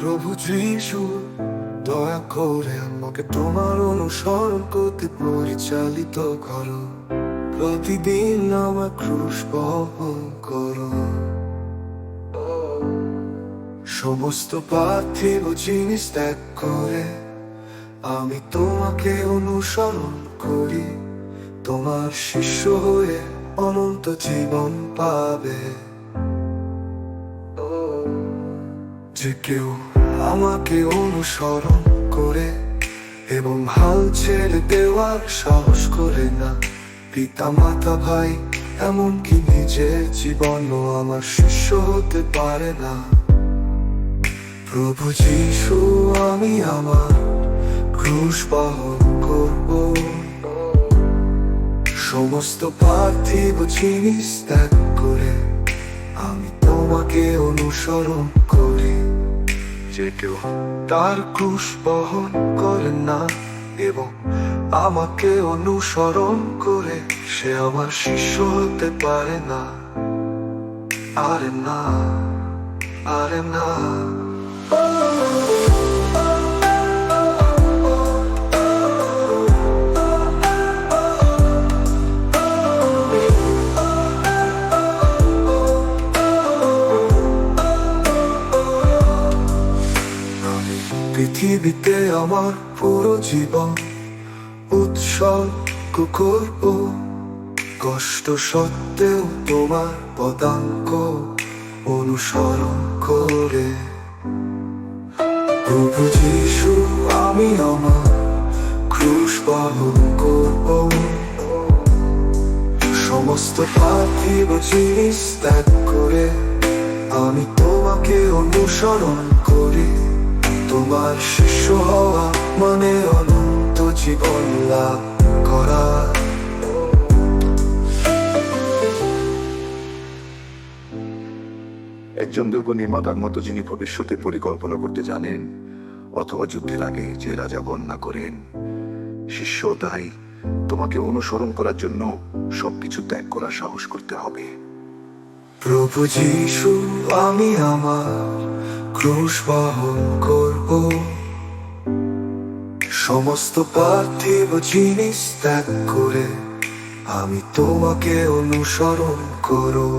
প্রভু যিশু, দয়া করে আমাকে তোমার অনুসরণ করতে পরিচালিত করো। প্রতিদিন আমার ক্রুশ বহন করো। সমস্ত পার্থিব জিনিস ত্যাগ করে আমি তোমাকে অনুসরণ করি। তোমার শিষ্য হয়ে অনন্ত জীবন পাবে। যে কেউ আমাকে অনুসরণ করে এবং হাল ছেড়ে দেওয়ার সাহস করে না। পিতা মাতা ভাই, এমনকি নিজের জীবনও আমার শিষ্য হতে পারে না। প্রভু যিশু, আমি আমার ক্রুশ বহন করব। সমস্ত পার্থিব জিনিস ত্যাগ করে আমি তোমাকে অনুসরণ করি। যে কেউ তার ক্রুশ বহন করে না এবং আমাকে অনুসরণ করে সে আমার শিষ্য হতে পারে না। আরে না আরে না। পৃথিবীতে আমার পুরো জীবন উৎসর্গ করব। কষ্ট সত্ত্বেও তোমার পদাঙ্ক অনুসরণ করে। প্রভু যিশু, আমি আমার ক্রুশ বহন করব। সমস্ত পার্থিব জিনিস ত্যাগ করে আমি তোমাকে অনুসরণ তোমার শিষ্য হওয়া মানে অনন্ত জীবন লাভ করা। একজন দুর্গ নির্মাতার মতো যিনি ভবিষ্যতে পরিকল্পনা করতে জানেন অথবা যুদ্ধের আগে যে রাজা বন্যা করেন শিষ্য তাই তোমাকে অনুসরণ করার জন্য সবকিছু ত্যাগ করার সাহস করতে হবে। প্রভু যিশু আমি আমার ক্রুশ বহন করব সমস্ত পার্থিব জিনিস ত্যাগ করে আমি তোমাকে অনুসরণ করো